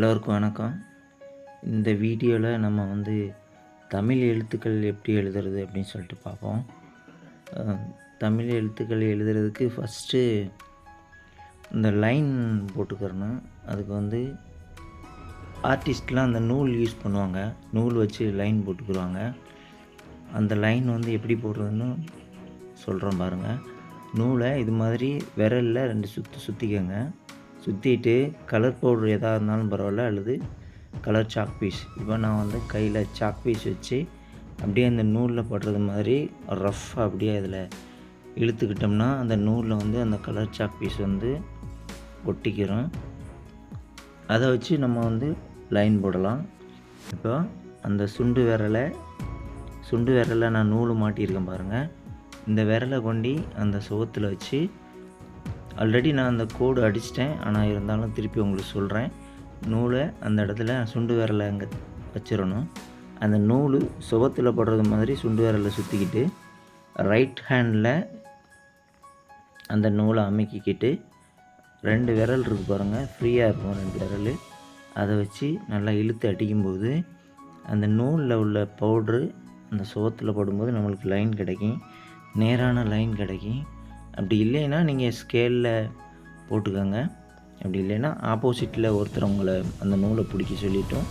எல்லோருக்கும் வணக்கம். இந்த வீடியோவில் நம்ம வந்து தமிழ் எழுத்துக்கள் எப்படி எழுதுறது அப்படின்னு சொல்லிட்டு பார்ப்போம். தமிழ் எழுத்துக்கள் எழுதுறதுக்கு ஃபஸ்ட்டு இந்த லைன் போட்டுக்கிறணும். அதுக்கு வந்து ஆர்டிஸ்ட்லாம் அந்த நூல் யூஸ் பண்ணுவாங்க. நூல் வச்சு லைன் போட்டுக்குருவாங்க அந்த லைன் வந்து எப்படி போடுறதுன்னு சொல்கிறோம் பாருங்கள் நூலை இது மாதிரி விரலில் ரெண்டு சுற்றி சுற்றிக்கோங்க சுற்றிட்டு கலர் பவுடர் எதாக இருந்தாலும் பரவாயில்ல அல்லது கலர் சாக் பீஸ் இப்போ நான் வந்து கையில் சாக் பீஸ் வச்சு அப்படியே அந்த நூலில் படுறது மாதிரி ரஃப்பாக அப்படியே அதில் இழுத்துக்கிட்டோம்னா அந்த நூலில் வந்து அந்த கலர் சாக் பீஸ் வந்து ஒட்டிக்கிறோம். அதை வச்சு நம்ம வந்து லைன் போடலாம். இப்போ அந்த சுண்டு விரலை சுண்டு விரலை நான் நூல் மாட்டியிருக்கேன் பாருங்கள் இந்த விரலை கொண்டு அந்த சுவத்தில் வச்சு ஆல்ரெடி நான் அந்த கோடு அடிச்சிட்டேன். ஆனால் இருந்தாலும் திருப்பி உங்களுக்கு சொல்கிறேன் நூலை அந்த இடத்துல சுண்டு விரலை அங்கே வச்சிடணும். அந்த நூல் சுவத்தில் படுறது மாதிரி சுண்டு விரலை சுற்றிக்கிட்டு ரைட் ஹேண்டில் அந்த நூலை அமைக்கிக்கிட்டு ரெண்டு விரல் இருக்கு பாருங்கள் ஃப்ரீயாக இருக்கும் ரெண்டு விரல். அதை வச்சு நல்லா இழுத்து அடிக்கும்போது அந்த நூலில் உள்ள பவுட்ரு அந்த சுவத்தில் படும்போது நம்மளுக்கு லைன் கிடைக்கும். நேரான லைன் கிடைக்கும். அப்படி இல்லைன்னா நீங்கள் ஸ்கேலில் போட்டுக்கோங்க. அப்படி இல்லைன்னா ஆப்போசிட்டில் ஒருத்தர் உங்களை அந்த நூலை பிடிக்க சொல்லிட்டோம்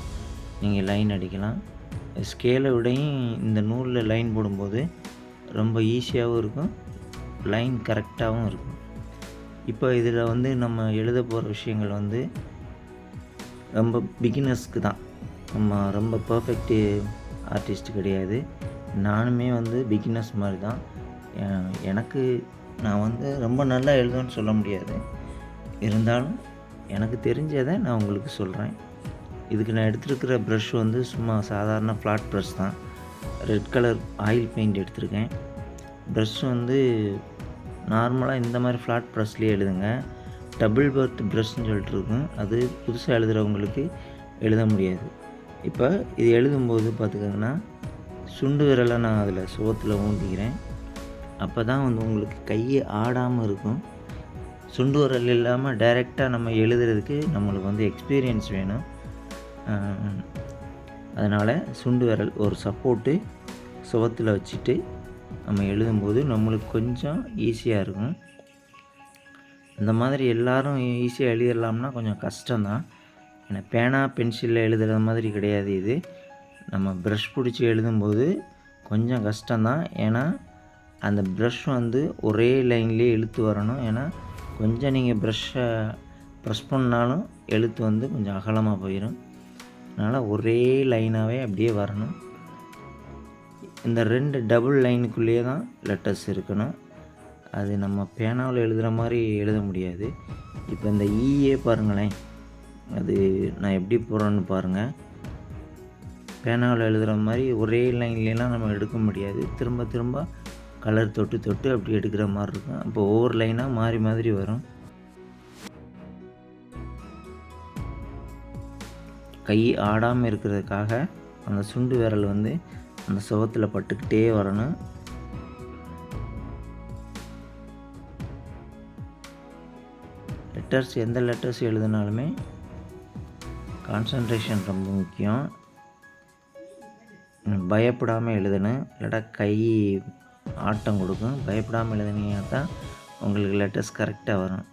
நீங்கள் லைன் அடிக்கலாம். ஸ்கேலை விடையும் இந்த நூலில் லைன் போடும்போது ரொம்ப ஈஸியாகவும் இருக்கும் லைன் கரெக்டாகவும் இருக்கும். இப்போ இதில் வந்து நம்ம எழுத போகிற விஷயங்கள் வந்து ரொம்ப பிகினர்ஸ்க்கு தான். நம்ம ரொம்ப பர்ஃபெக்ட் ஆர்டிஸ்ட் கிடையாது. நானுமே வந்து பிகினர்ஸ் மாதிரி தான். எனக்கு நான் வந்து ரொம்ப நல்லா எழுதுவேன்னு சொல்ல முடியாது. இருந்தாலும் எனக்கு தெரிஞ்சதை நான் உங்களுக்கு சொல்கிறேன் இதுக்கு நான் எடுத்திருக்கிற ப்ரஷ் வந்து சும்மா சாதாரண ஃப்ளாட் ப்ரஷ் தான். ரெட் கலர் ஆயில் பெயிண்ட் எடுத்திருக்கேன். ப்ரஷ் வந்து நார்மலாக இந்த மாதிரி ஃப்ளாட் ப்ரஷ்லேயே எழுதுங்க. டபுள் பர்த் ப்ரஷ்னு சொல்லிட்டு இருக்கும். அது புதுசாக எழுதுகிறவங்களுக்கு எழுத முடியாது. இப்போ இது எழுதும்போது பார்த்துக்கோங்கன்னா சுண்டு விரலை நான் அதில் சுவத்தில் ஊண்டிக்கிறேன் அப்போ தான் வந்து உங்களுக்கு கையை ஆடாமல் இருக்கும். சுண்டு விரல் இல்லாமல் டைரெக்டாக நம்ம எழுதுறதுக்கு நம்மளுக்கு வந்து எக்ஸ்பீரியன்ஸ் வேணும். அதனால் சுண்டு விரல் ஒரு சப்போர்ட்டு சுவத்தில் வச்சுட்டு நம்ம எழுதும்போது நம்மளுக்கு கொஞ்சம் ஈஸியாக இருக்கும். இந்த மாதிரி எல்லாரும் ஈஸியாக எழுதிடலாம்னா கொஞ்சம் கஷ்டம்தான். ஏன்னா பேனா பென்சிலில் எழுதுகிற மாதிரி கிடையாது இது. நம்ம ப்ரஷ் பிடிச்சி எழுதும்போது கொஞ்சம் கஷ்டம்தான். ஏன்னா அந்த ப்ரஷ் வந்து ஒரே லைன்லேயே இழுத்து வரணும். ஏன்னா கொஞ்சம் நீங்கள் ப்ரஷ்ஷை ப்ரெஸ் பண்ணாலும் எழுத்து வந்து கொஞ்சம் அகலமாக போயிடும் அதனால் ஒரே லைனாகவே அப்படியே வரணும். இந்த ரெண்டு டபுள் லைனுக்குள்ளேயே தான் லெட்டர்ஸ் இருக்கணும். அது நம்ம பேனாவில் எழுதுகிற மாதிரி எழுத முடியாது. இப்போ இந்த e ஈயே பாருங்களேன். அது நான் எப்படி போகிறேன்னு பாருங்கள் பேனாவில் எழுதுகிற மாதிரி ஒரே லைன்லாம் நம்ம எடுக்க முடியாது. திரும்ப திரும்ப கலர் தொட்டு தொட்டு அப்படி எடுக்கிற மாதிரி இருக்கும். அப்போ ஒவ்வொரு லைனாக மாறி மாதிரி வரும். கை ஆடாமல் இருக்கிறதுக்காக அந்த சுண்டு விரல் வந்து அந்த சுவத்தில் பட்டுக்கிட்டே வரணும். லெட்டர்ஸ் எந்த லெட்டர்ஸ் எழுதினாலுமே கான்சன்ட்ரேஷன் ரொம்ப முக்கியம். பயப்படாமல் எழுதணும். இல்லாட்டா கை ஆட்டம் கொடுக்கும். பயப்படாமல் எழுதுனீங்கன்னா தான் உங்களுக்கு லெட்டர்ஸ் கரெக்டாக வரும்.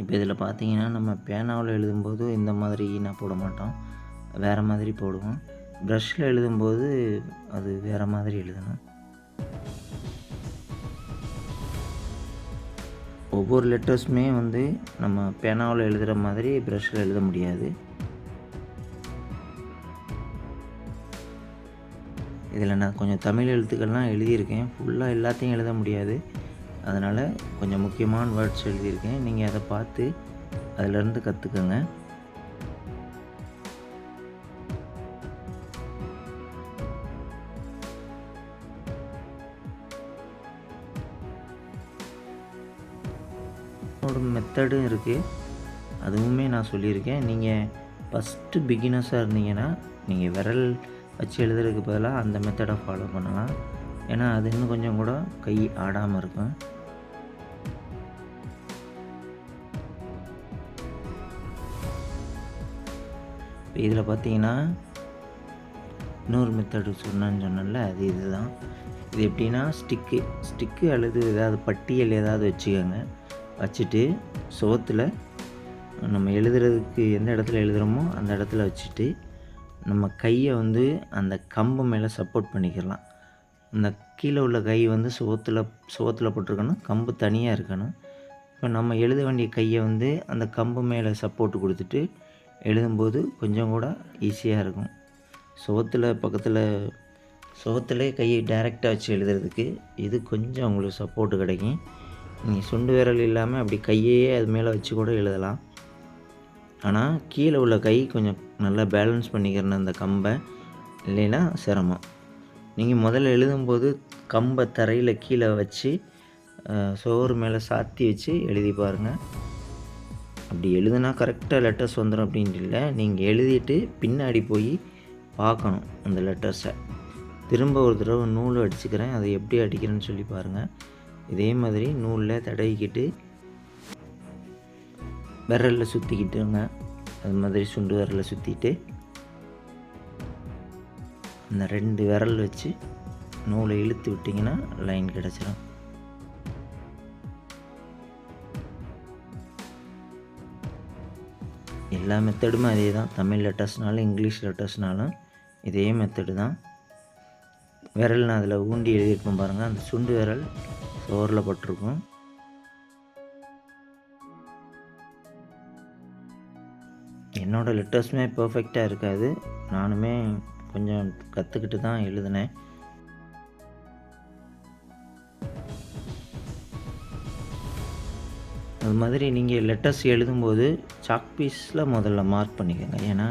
இப்போ இதில் பார்த்தீங்கன்னா நம்ம பேனாவில் எழுதும்போது இந்த மாதிரி e நான் போட மாட்டோம். வேறு மாதிரி போடுவோம். ப்ரஷில் எழுதும்போது அது வேறு மாதிரி எழுதணும். ஒவ்வொரு லெட்டர்ஸுமே வந்து நம்ம பேனாவில் எழுதுகிற மாதிரி ப்ரஷ்ஷில் எழுத முடியாது. இதில் நான் கொஞ்சம் தமிழ் எழுத்துக்கள்லாம் எழுதியிருக்கேன். ஃபுல்லாக எல்லாத்தையும் எழுத முடியாது. அதனால் கொஞ்சம் முக்கியமான வேர்ட்ஸ் எழுதியிருக்கேன். நீங்கள் அதை பார்த்து அதிலேருந்து கற்றுக்கோங்க ஒரு மெத்தடும் இருக்குது அதுவுமே நான் சொல்லியிருக்கேன். நீங்கள் ஃபஸ்ட்டு பிகினர்ஸாக இருந்தீங்கன்னா நீங்கள் விரல் வச்சு எழுதுறதுக்கு பதிலாக அந்த மெத்தடை ஃபாலோ பண்ணலாம் ஏன்னா அது இன்னும் கொஞ்சம் கூட கை ஆடாமல் இருக்கும். இதில் பார்த்தீங்கன்னா இன்னொரு மெத்தடு சொன்னேன்னு சொன்னல அது இதுதான். இது எப்படின்னா ஸ்டிக்கு ஸ்டிக்கு அல்லது ஏதாவது பட்டியல் ஏதாவது வச்சுக்கோங்க. வச்சுட்டு சுவத்தில் நம்ம எழுதுறதுக்கு எந்த இடத்துல எழுதுகிறோமோ அந்த இடத்துல வச்சுட்டு நம்ம கையை வந்து அந்த கம்பு மேலே சப்போர்ட் பண்ணிக்கலாம். அந்த கீழே உள்ள கை வந்து சுவத்தில் சுவத்தில் போட்டிருக்கணும். கம்பு தனியாக இருக்கணும். இப்போ நம்ம எழுத வேண்டிய கையை வந்து அந்த கம்பு மேலே சப்போர்ட் கொடுத்துட்டு எழுதும்போது கொஞ்சம் கூட ஈஸியாக இருக்கும். சுவத்தில் பக்கத்தில் சுவத்திலே கையை டைரெக்டாக வச்சு எழுதுறதுக்கு இது கொஞ்சம் உங்களுக்கு சப்போர்ட்டு கிடைக்கும். நீங்கள் சுண்டு விரல் இல்லாமல் அப்படி கையையே அது மேலே வச்சு கூட எழுதலாம். ஆனால் கீழே உள்ள கை கொஞ்சம் நல்லா பேலன்ஸ் பண்ணிக்கிறன அந்த கம்பை. இல்லைன்னா சிரமம். நீங்கள் முதல்ல எழுதும்போது கம்பை தரையில் கீழே வச்சு சோறு மேலே சாத்தி வச்சு எழுதி பாருங்கள் அப்படி எழுதுனா கரெக்டாக லெட்டர்ஸ் வந்துடும் அப்படின்ட்டு இல்லை. நீங்கள் எழுதிட்டு பின்னாடி போய் பார்க்கணும் அந்த லெட்டர்ஸை திரும்ப ஒரு தடவை நூல் அடிச்சுக்கிறேன். அதை எப்படி அடிக்கிறேன்னு சொல்லி பாருங்கள் இதே மாதிரி நூலில் தடவிக்கிட்டு விரலில் சுற்றிக்கிட்டுங்க அது மாதிரி சுண்டு விரலில் சுற்றிட்டு இந்த ரெண்டு விரல் வச்சு நூலை இழுத்து விட்டிங்கன்னா லைன் கிடச்சிரும். எல்லா மெத்தடுமே அதே தான் தமிழ் லெட்டர்ஸ்னாலும் இங்கிலீஷ் லெட்டர்ஸ்னாலும் இதே மெத்தடு தான். விரல் நான் அதில் ஊண்டி எழுதியிருப்பேன் பாருங்கள் அந்த சுண்டு விரல் சோரில் பட்டிருக்கும். என்னோடய லெட்டர்ஸுமே பர்ஃபெக்டாக இருக்காது. நானுமே கொஞ்சம் கற்றுக்கிட்டு தான் எழுதினேன். அது மாதிரி நீங்கள் லெட்டர்ஸ் எழுதும்போது சாக் பீஸில் முதல்ல மார்க் பண்ணிக்கோங்க. ஏன்னா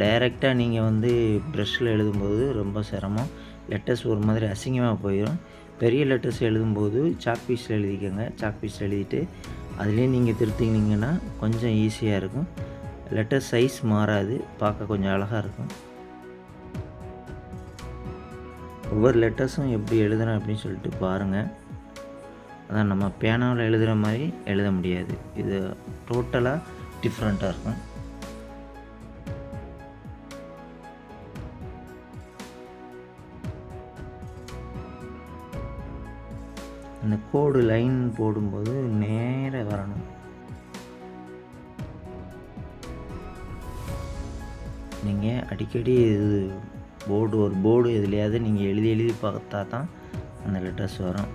டைரெக்டாக நீங்கள் வந்து ப்ரெஷ்ஷில் எழுதும்போது ரொம்ப சிரமம். லெட்டர்ஸ் ஒரு மாதிரி அசிங்கமாக போயிடும் பெரிய லெட்டர்ஸ் எழுதும்போது சாக் பீஸில் எழுதிக்கோங்க. சாக் பீஸில் எழுதிட்டு அதுலேயே நீங்கள் திருத்திக்கினீங்கன்னா கொஞ்சம் ஈஸியாக இருக்கும். லெட்டர் சைஸ் மாறாது. பார்க்க கொஞ்சம் அழகாக இருக்கும். ஒவ்வொரு லெட்டர்ஸும் எப்படி எழுதுகிறோம் அப்படின்னு சொல்லிட்டு பாருங்கள் அதான் நம்ம பேனாவில் எழுதுகிற மாதிரி எழுத முடியாது. இது டோட்டலாக டிஃப்ரெண்ட்டாக இருக்கும். அந்த கோடு லைன் போடும்போது நேராக வரணும். நீங்கள் அடிக்கடி இது போர்டு ஒரு போர்டு எதுலையாவது நீங்கள் எழுதி எழுதி பார்த்தா தான் அந்த லெட்டர்ஸ் வரும்.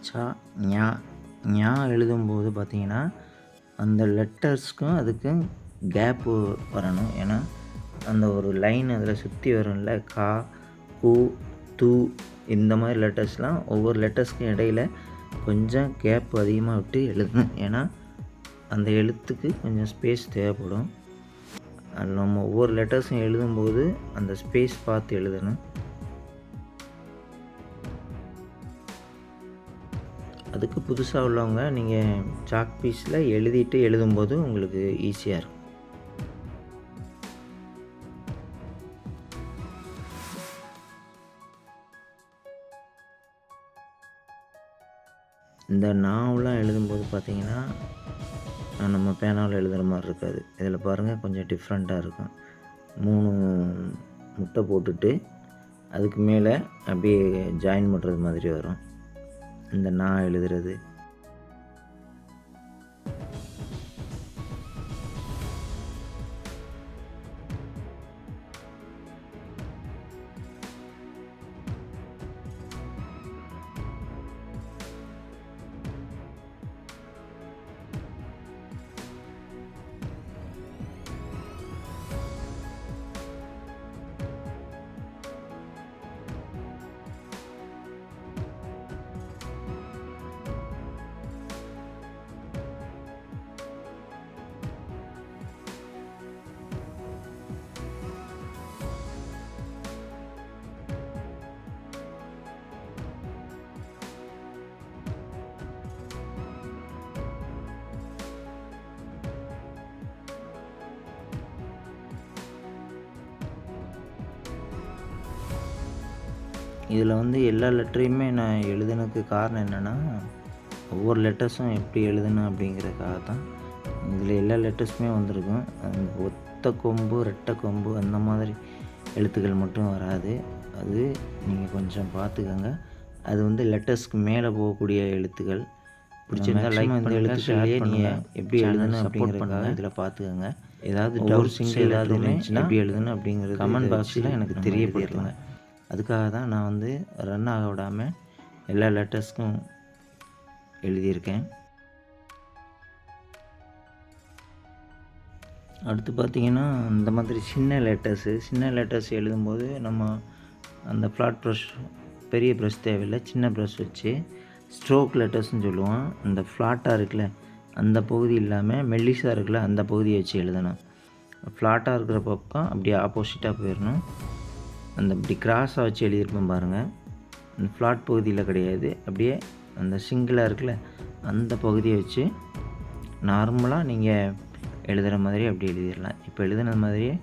சா ஞா ஞா எழுதும்போது பார்த்தீங்கன்னா அந்த லெட்டர்ஸ்க்கும் அதுக்கும் கேப்பு வரணும். ஏன்னா அந்த ஒரு லைன் அதில் சுற்றி வரும்ல கா கு தூ இந்த மாதிரி லெட்டர்ஸ்லாம் ஒவ்வொரு லெட்டர்ஸ்க்கும் இடையில கொஞ்சம் கேப் அதிகமாக விட்டு எழுதணும். ஏன்னா அந்த எழுத்துக்கு கொஞ்சம் ஸ்பேஸ் தேவைப்படும். அது நம்ம ஒவ்வொரு லெட்டர்ஸும் எழுதும்போது அந்த ஸ்பேஸ் பார்த்து எழுதணும். அதுக்கு புதுசாக உள்ளவங்க நீங்கள் சாக் பீஸில் எழுதிட்டு எழுதும்போது உங்களுக்கு ஈஸியாக இருக்கும். இந்த நாவெலாம் எழுதும்போது பார்த்திங்கன்னா நம்ம பேனாவில் எழுதுகிற மாதிரி இருக்காது. இதில் பாருங்கள் கொஞ்சம் டிஃப்ரெண்ட்டாக இருக்கும். மூணு முட்டை போட்டுட்டு அதுக்கு மேலே அப்படியே ஜாயின் பண்ணுறது மாதிரி வரும். இந்த நான் எழுதுறது. இதில் வந்து எல்லா லெட்டரையுமே நான் எழுதுனதுக்கு காரணம் என்னென்னா ஒவ்வொரு லெட்டர்ஸும் எப்படி எழுதணும் அப்படிங்கிறதுக்காக தான் இதில் எல்லா லெட்டர்ஸுமே வந்திருக்கும். அந்த ஒத்த கொம்பு ரெட்டை கொம்பு அந்த மாதிரி எழுத்துக்கள் மட்டும் வராது. அது நீங்கள் கொஞ்சம் பார்த்துக்கோங்க. அது வந்து லெட்டர்ஸ்க்கு மேலே போகக்கூடிய எழுத்துக்கள். பிடிச்சிருந்தா லைக் இந்த எழுத்துக்களையே நீங்கள் எப்படி எழுதணும் அப்படிங்கிறதுக்காக இதில் பார்த்துக்கோங்க. ஏதாவது டவுட் சிங்கிள் ஏதாவது எப்படி எழுதணும் அப்படிங்கிறது கமெண்ட் பாக்ஸில் எனக்கு தெரியப்படுத்துங்க. அதுக்காக தான் நான் வந்து ரன் ஆக விடாமல் எல்லா லெட்டர்ஸ்க்கும் எழுதியிருக்கேன். அடுத்து பார்த்தீங்கன்னா இந்த மாதிரி சின்ன லெட்டர்ஸு சின்ன லெட்டர்ஸ் எழுதும்போது நம்ம அந்த ஃப்ளாட் ப்ரஷ் பெரிய ப்ரஷ் தேவையில்லை சின்ன ப்ரஷ் வச்சு ஸ்ட்ரோக் லெட்டர்ஸ்னு சொல்லுவோம். அந்த ஃப்ளாட்டாக இருக்குல்ல அந்த பகுதி இல்லாமல் மெல்லிஸாக இருக்குல்ல அந்த பகுதியை வச்சு எழுதணும். ஃப்ளாட்டாக இருக்கிற பக்கம் அப்படியே ஆப்போசிட்டாக போயிடணும் அந்த இப்படி கிராஸாக வச்சு எழுதியிருப்போம் பாருங்கள் அந்த ஃப்ளாட் பகுதியில் கிடையாது. அப்படியே அந்த சிங்கிளாக இருக்குல்ல அந்த பகுதியை வச்சு நார்மலாக நீங்கள் எழுதுகிற மாதிரி அப்படி எழுதிடலாம். இப்போ எழுதுன மாதிரியே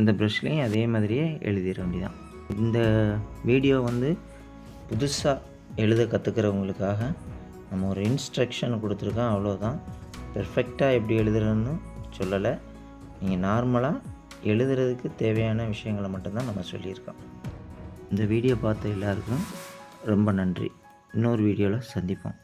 இந்த ப்ரஷ்லேயும் அதே மாதிரியே எழுதிட வேண்டியதான் இந்த வீடியோ வந்து புதுசாக எழுத கற்றுக்கிறவங்களுக்காக நம்ம ஒரு இன்ஸ்ட்ரக்ஷன் கொடுத்துருக்கோம். அவ்வளோதான் பெர்ஃபெக்டாக எப்படி எழுதுறதுன்னு சொல்லலை. நீங்கள் நார்மலாக எழுதுறதுக்கு தேவையான விஷயங்களை மட்டும்தான் நம்ம சொல்லியிருக்கோம். இந்த வீடியோ பார்த்த எல்லாருக்கும் ரொம்ப நன்றி. இன்னொரு வீடியோவில் சந்திப்போம்.